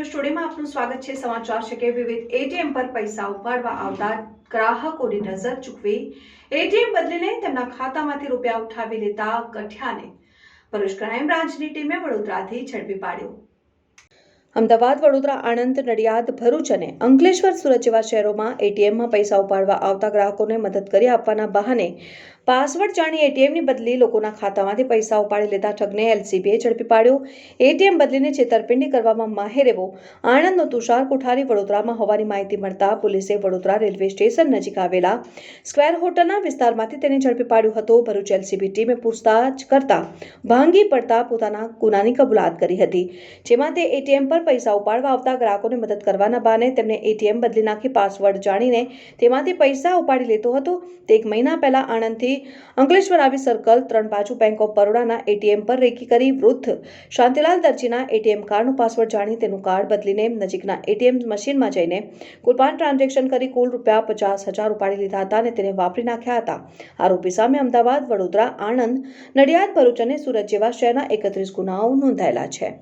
News સ્ટુડિયોમાં આપનું સ્વાગત છે. સમાચાર છે કે વિવિધ એટીએમ પર પૈસા ઉપાડવા આવતા ગ્રાહકોની નજર ચૂકવી. એટીએમ બદલીને તેમના ખાતામાંથી રૂપિયા ઉઠાવી લેતા ગઠિયાને. ભરૂચ ક્રાઇમ બ્રાન્ચની ટીમે વડોદરાથી ઝડપી પાડ્યો. અમદાવાદ, વડોદરા, આણંદ, નડિયાદ, ભરૂચ અને અંકલેશ્વર, સુરત જેવા શહેરોમાં એટીએમમાં પૈસા ઉપાડવા આવતા ગ્રાહકોને મદદ કરી આપવાના બહાને પાસવર્ડ જાણી એટીએમની બદલી લોકોના ખાતામાંથી પૈસા ઉપાડી લેતા ઠગને એલસીબીએ ઝડપી પાડ્યો. એટીએમ બદલીને છેતરપિંડી કરવામાં માહેર એવો આણંદનો તુષાર કોઠારી વડોદરામાં હોવાની માહિતી મળતા પોલીસે વડોદરા રેલવે સ્ટેશન નજીક આવેલા સ્ક્વેર હોટલના વિસ્તારમાંથી તેને ઝડપી પાડ્યો હતો. ભરૂચ એલસીબી ટીમે પૂછતાછ કરતા ભાંગી પડતા પોતાના ગુનાની કબૂલાત કરી હતી. જેમાં તે એટીએમ પર પૈસા ઉપાડવા આવતા ગ્રાહકોને મદદ કરવાના બહાને તેમને એટીએમ બદલી નાખી પાસવર્ડ જાણીને તેમાંથી પૈસા ઉપાડી લેતો હતો. તે એક મહિના પહેલા આણંદથી અંકલેશ્વર આવી સર્કલ ત્રણ બાજુ બેંક ઓફ બરોડાના એટીએમ પર રેકી કરી વૃદ્ધ શાંતિલાલ દરજીના એટીએમ કાર્ડનો પાસવર્ડ જાણી તેનું કાર્ડ બદલીને નજીકના એટીએમ મશીનમાં જઈને કુલ પાંચ ટ્રાન્ઝેક્શન કરી કુલ રૂપિયા પચાસ હજાર ઉપાડી લીધા હતા અને તેને વાપરી નાખ્યા હતા. આરોપી સામે અમદાવાદ, વડોદરા, આણંદ, નડિયાદ, ભરૂચ અને સુરત જેવા શહેરના એકત્રીસ ગુનાઓ નોંધાયેલા છે.